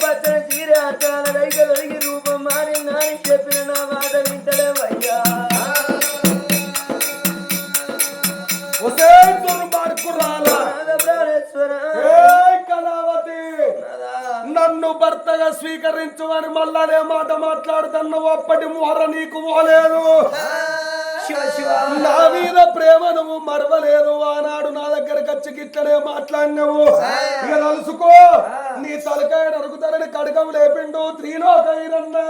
ఆకుపచ్చని చీర అట్టాల రైక వెలిగి రూపం మారిందని చెప్పిన నా మాట వింటలేవయ్యా. నన్ను భర్తగా స్వీకరించమని మళ్ళానే మాట మాట్లాడుతున్నావు అప్పటి మోర నీకు పోలేదు నా మీద ప్రేమ నువ్వు మరవలేదు. ఆనాడు నా దగ్గరకు వచ్చి గిట్లనే మాట్లాడినవు. ఇక తెలుసుకో నీ తలకాయ నరుకుతారని కడకం లేపిండు. త్రీలోకైరన్నా.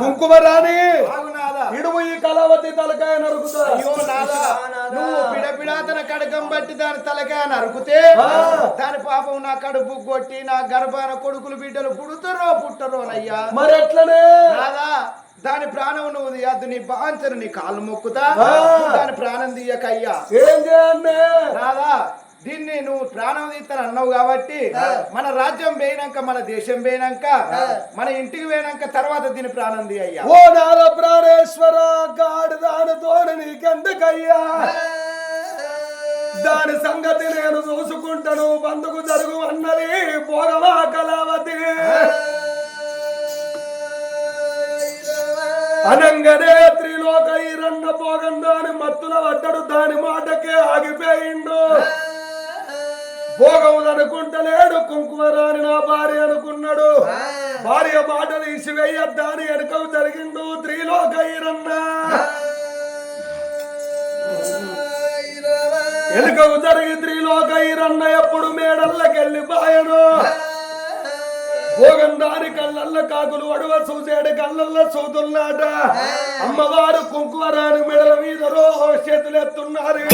కుంకుమ రాణి. ఇడువు ఈ కళావతి తలకాయ నరుకుతా. నువ్వు పిడపిడాతన కడకం బట్టి దాని తలకాయ నరుకుతే. దాని పాపం నా కడుపు కొట్టి నా గర్భాన కొడుకులు బిడ్డలు పుడుతారో పుట్టరోనయ్యా మరి ఎట్లనే? దాని ప్రాణం నువ్వు తీయద్దు నీ బాంచను నీ కాళ్ళు మొక్కుతా. దాని ప్రాణం తీయకయ్యా. ఏం చేయండి రాదా దీన్ని నువ్వు ప్రాణం తీస్తాను అన్నావు కాబట్టి మన రాజ్యం పోయినాక మన దేశం పోయినాక మన ఇంటికి పోయినాక తర్వాత దీని ప్రాణం తీయ్యా. ఓ నాల ప్రాణేశ్వర గాడి దానితో నీకెందుకయ్యా దాని సంగతి నేను చూసుకుంటాను బందుకు జరుగు అన్నది పోగవా కళావతి. అనంగనే త్రిలోక ఈ రన్న పోగం దాని మత్తుల పడ్డడు దాని మాటకే ఆగిపోయిండు. భోగం అనుకుంటలేడు కుంకుమరాని నా భార్య అనుకున్నాడు. భార్య మాట తీసివేయద్దాని ఎనకవు జరిగిండు త్రిలోకైరన్నా ఎలుకవు జరిగి త్రిలోకైరన్న ఎప్పుడు మేడల్లకెళ్ళి పాయను. భోగం దాని కళ్ళల్ల కాకులు అడవ చూసేడు కళ్ళల్ల చూతున్నాట అమ్మవారు కుంకుమరాని మెడల మీద రో చేతులెత్తున్నారు.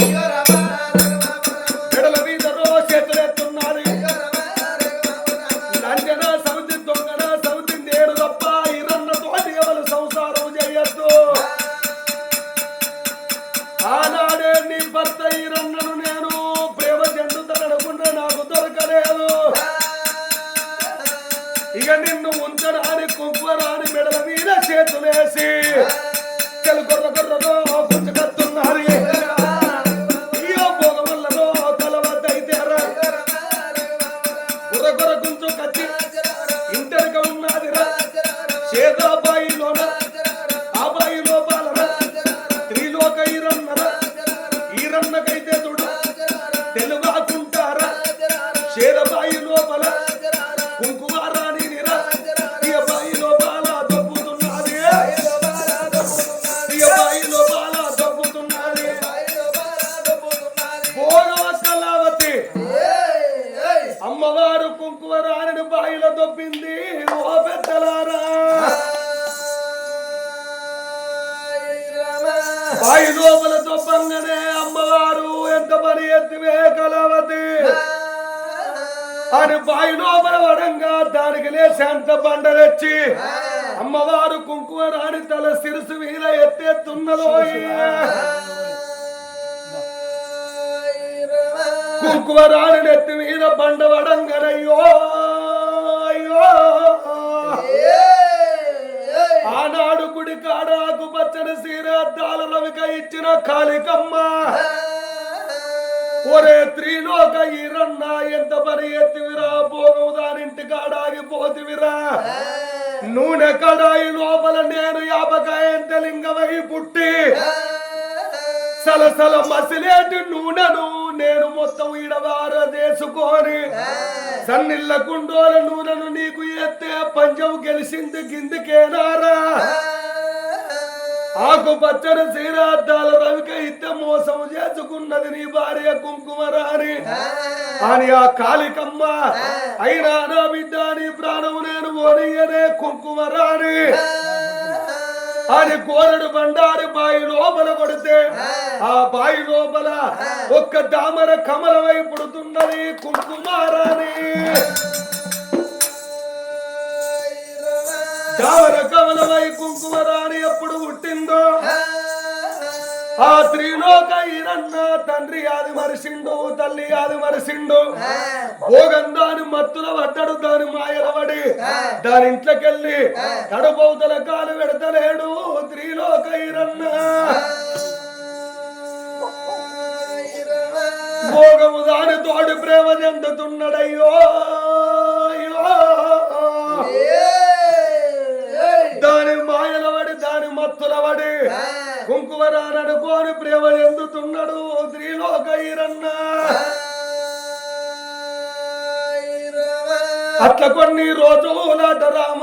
ఇంటెనక ఉన్నది రా. చేదో బాయిలోన ఆ బాయి లోపాలన త్రిలోక ఈరన్నర ఈరన్నకైతే చూడు తెలుగాకుంటారా చేదబాయి లోపల కుంకుమారాని నిరా ఈ బాయి లోపల దొబ్బుతున్నది ఈ బాయి లోపల దొబ్బుతున్నది భోగవ కళావతి అమ్మవారు కుంకుమరాని బాయిలో దొబ్బింది. ఐదోపల తొప్పంగానే అమ్మవారు ఎంత పని ఎత్తివే కలవతి అని బాయి లోపల వడంగా దానికి లేసేంత బండలెచ్చి అమ్మవారు కుంకుమ రాణి తల సిరుసు మీద ఎత్తేస్తున్నదో కుంకుమ రాణి నెత్తి మీద బండ వడంగనయ్యో. ఇచ్చిన కాళికమ్మ ఒరే త్రిలోక ఈరన్న ఎంత పని ఎత్తివిరా? భోగం దానింటి కాడాగిపోతివిరా నూనె కడాయి లోపల నేను యాపకాయంత లింగమై పుట్టి. సలసల మసిలేటి నూనెను నేను మొత్తం ఇడవార చేసుకొని సన్నిళ్ళ కుండోల నూనెను నీకు ఎత్తే పంచం గెలిసింది కిందికేనారా? ఆకు పచ్చని శ్రీరాద్దాల రవిక ఇత్త మోసం చేసుకున్నది నీ భార్య కుంకుమరాని అని ఆ కాళికమ్మ అయినా నా బిడ్డ నీ ప్రాణం నేను ఓనియనే కుంకుమరాని అని కోరడు బండారి బాయి లోపల కొడితే ఆ. బాయి లోపల ఒక్క దామర కమలమై పుడుతున్నది కుంకుమారాని దామర కమలమై కుంకుమరాని ఎప్పుడు పుట్టిందో? ఆ. త్రిలోక ఈరన్న తండ్రి ఆది మరిసిండు తల్లి ఆది మరిసిండు. భోగం దాని మత్తుల పడ్డడు దాని మాయలవడి దాని ఇంట్లోకెళ్ళి కడుపౌతల కాలు పెడతలేడు త్రిలోక ఈరన్న భోగము దాని తోడు ప్రేమ చెందుతున్నాడయ్యో. కుంకుమరానడుకోని ప్రేమ ఎందుతున్నాడు? త్రిలోక ఈరన్న అట్ల కొన్ని రోజులట రామ రామ?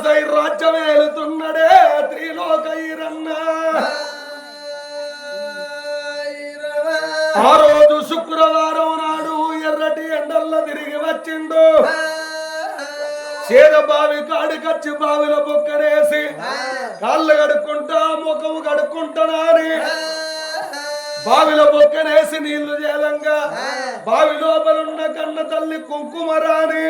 రాజై రాజ్యం ఏలుతున్నడే త్రిలోక ఆ రోజు శుక్రవారం నాడు ఎర్రటి ఎండల్లో తిరిగి వచ్చిండు. చేద బావి కాడికచ్చి బావిలో బొక్కడేసి కాళ్ళు కడుక్కుంటా ముఖం కడుక్కుంటానా అని బావిలో బొక్కనేసి నీళ్ళు చేలంగా బావి లోపలున్న కన్న తల్లి కుంకుమరాని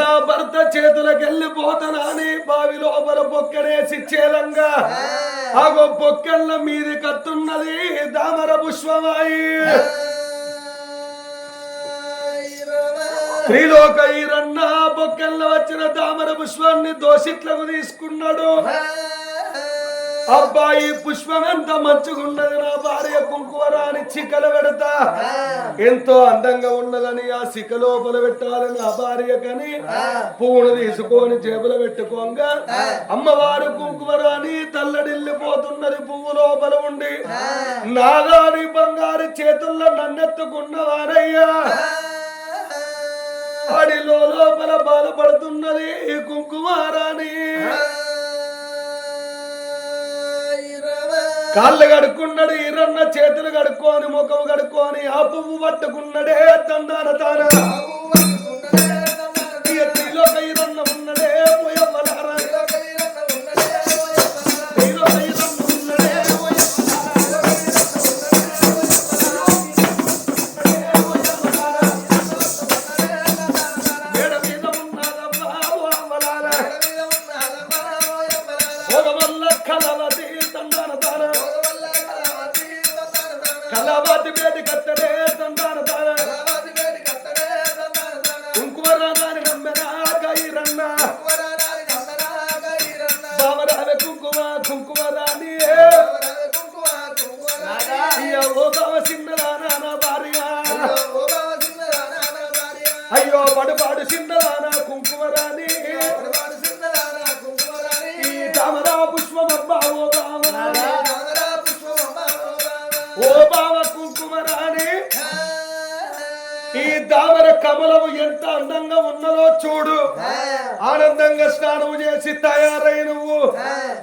నా భర్త చేతులకు వెళ్ళిపోతానని బావి లోపల పొక్కడేసి చేలంగా ఆగో పొక్కళ్ళ మీది కత్తున్నది దామర పుష్పమాయి. స్త్రీలోక ఈ రన్న పొక్కల్లో వచ్చిన దామర పుష్పాన్ని దోషిట్లకు తీసుకున్నాడు. అబ్బాయి పుష్పం ఎంత మంచిగున్నది నా భార్య కుంకుమరాని చికల పెడతా. ఎంతో అందంగా ఉన్నదని ఆ సిక లోపల పెట్టాలని నా భార్య కని పువ్వును తీసుకొని జేబులో పెట్టుకోగా. అమ్మవారు కుంకుమరాని తల్లడిల్లిపోతున్నది పువ్వు లోపల ఉండి. నాగాని బంగారు చేతుల్లో నన్నెత్తుకున్నవారయ్యా. అడిలో లోపల బాధపడుతున్నది ఈ కాళ్ళు కడుక్కున్నాడు ఈరన్న చేతులు కడుక్కొని ముఖం కడుక్కొని ఆ పువ్వు పట్టుకున్నాడే తందాన తాన. అయ్యో పడుపాడు చిన్నదానా కుంకుమరాని ఈ తామరా పుష్పమబ్బా ఓ బావ. ఓ బావ. కుంకుమరాని ఈ దామర కమలము ఎంత అందంగా ఉన్నదో చూడు. ఆనందంగా స్నానం చేసి తయారై నువ్వు.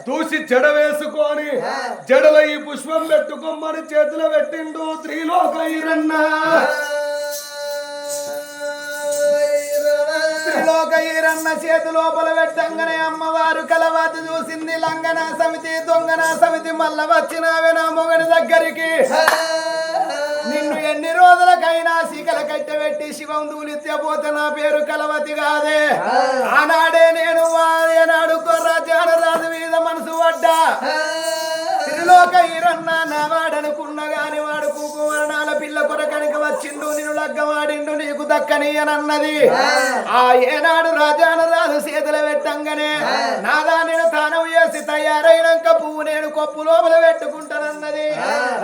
దూసి జడ వేసుకొని జడలో ఈ పుష్పం పెట్టుకోమని చేతిలో పెట్టిండు త్రిలోక ఈరన్నా త్రిలోక ఈరన్న చేతి లోపల పెట్టంగానే అమ్మవారు కలవాతి చూసింది లంగన సమితి దొంగన సమితి మల్ల వచ్చినావే నా మొగని దగ్గరికి. నిన్ను ఎన్ని రోజులకైనా శిఖల కట్టెబెట్టి శివం దూలిత్యపోతే నా పేరు కలవతి కాదే. ఆనాడే నేను వాడేనాడు కొర్రాజాన రాజు మీద మనసు పడ్డా. త్రిలోక ఈరన్న నా వాడనుకున్న లగ్గమాడిండు నీకు దక్కని అని అన్నది ఆ ఏనాడు రాజాన రాజు చేతులు పెట్టంగానే నాదా నేను తానం చేసి తయారైనాక పువ్వు నేను కొప్పు లోపల పెట్టుకుంటానన్నది.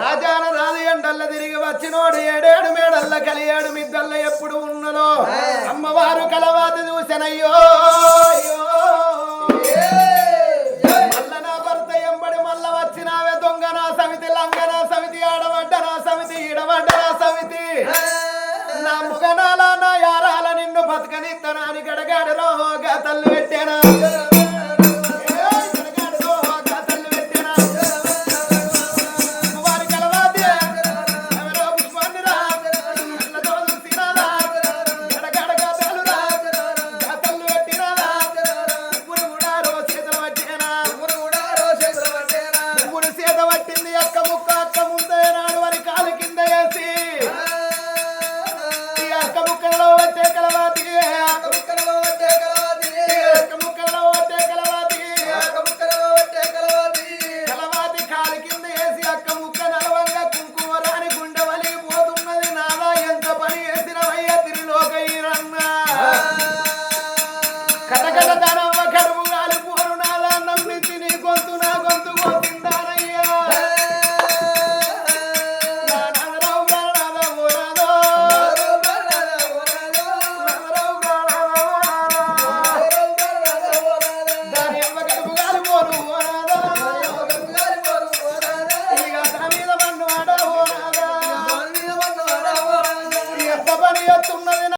రాజాన రాజు ఎండల్ల తిరిగి వచ్చినోడు ఏడేడు మేడల్ల కలియాడు మిద్దల్ల ఎప్పుడు ఉన్నదో అమ్మవారు కలవాతి చూసెనయ్యో అయ్యో. got it కథ కథ దానమ్మ కడుపు